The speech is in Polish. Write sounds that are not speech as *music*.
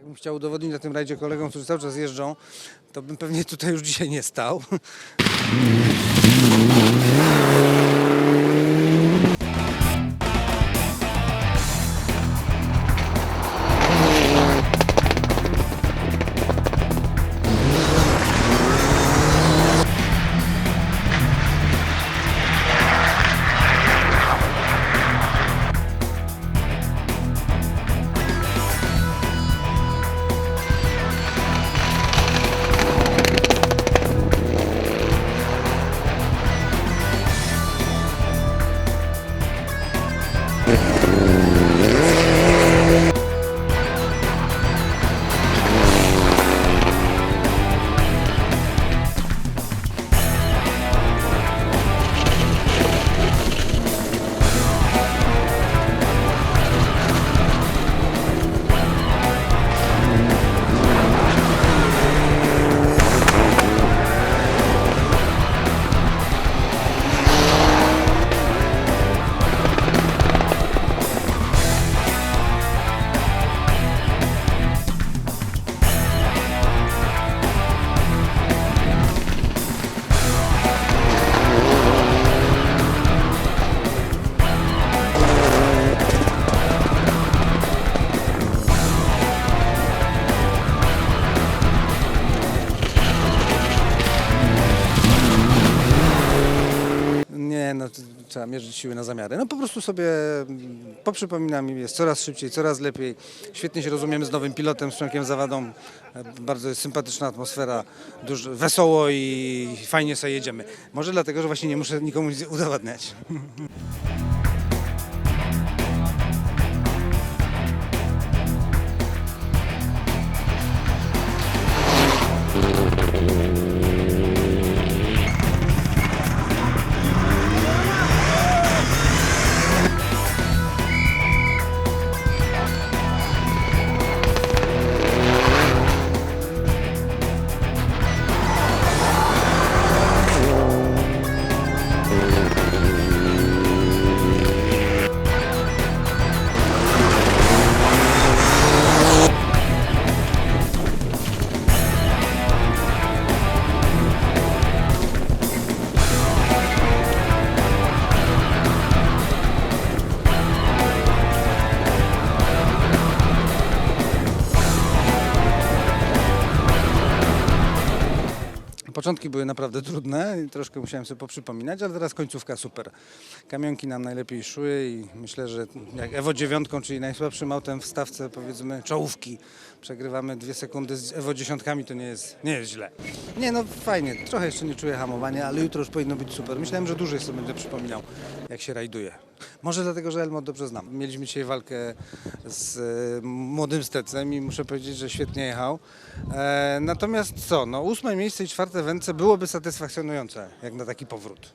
Jakbym chciał udowodnić na tym rajdzie kolegom, którzy cały czas jeżdżą, to bym pewnie tutaj już dzisiaj nie stał. *laughs* Yeah. No trzeba mierzyć siły na zamiary. No po prostu sobie mm, poprzypominam, jest coraz szybciej, coraz lepiej. Świetnie się rozumiemy z nowym pilotem, z członkiem Zawadą. Bardzo jest sympatyczna atmosfera, dużo, wesoło i fajnie sobie jedziemy. Może dlatego, że właśnie nie muszę nikomu udowadniać. *laughs* Początki były naprawdę trudne troszkę musiałem sobie poprzypominać, ale teraz końcówka super. Kamionki nam najlepiej szły i myślę, że jak Evo 9, czyli najsłabszym autem w stawce powiedzmy czołówki, przegrywamy dwie sekundy z Evo 10, to nie jest, nie jest źle. Nie no fajnie, trochę jeszcze nie czuję hamowania, ale jutro już powinno być super. Myślałem, że dłużej sobie będę przypominał, jak się rajduje. Może dlatego, że Elmo dobrze znam. Mieliśmy dzisiaj walkę z e, młodym Stecem i muszę powiedzieć, że świetnie jechał. E, natomiast co, no ósme miejsce i czwarte wędce byłoby satysfakcjonujące, jak na taki powrót.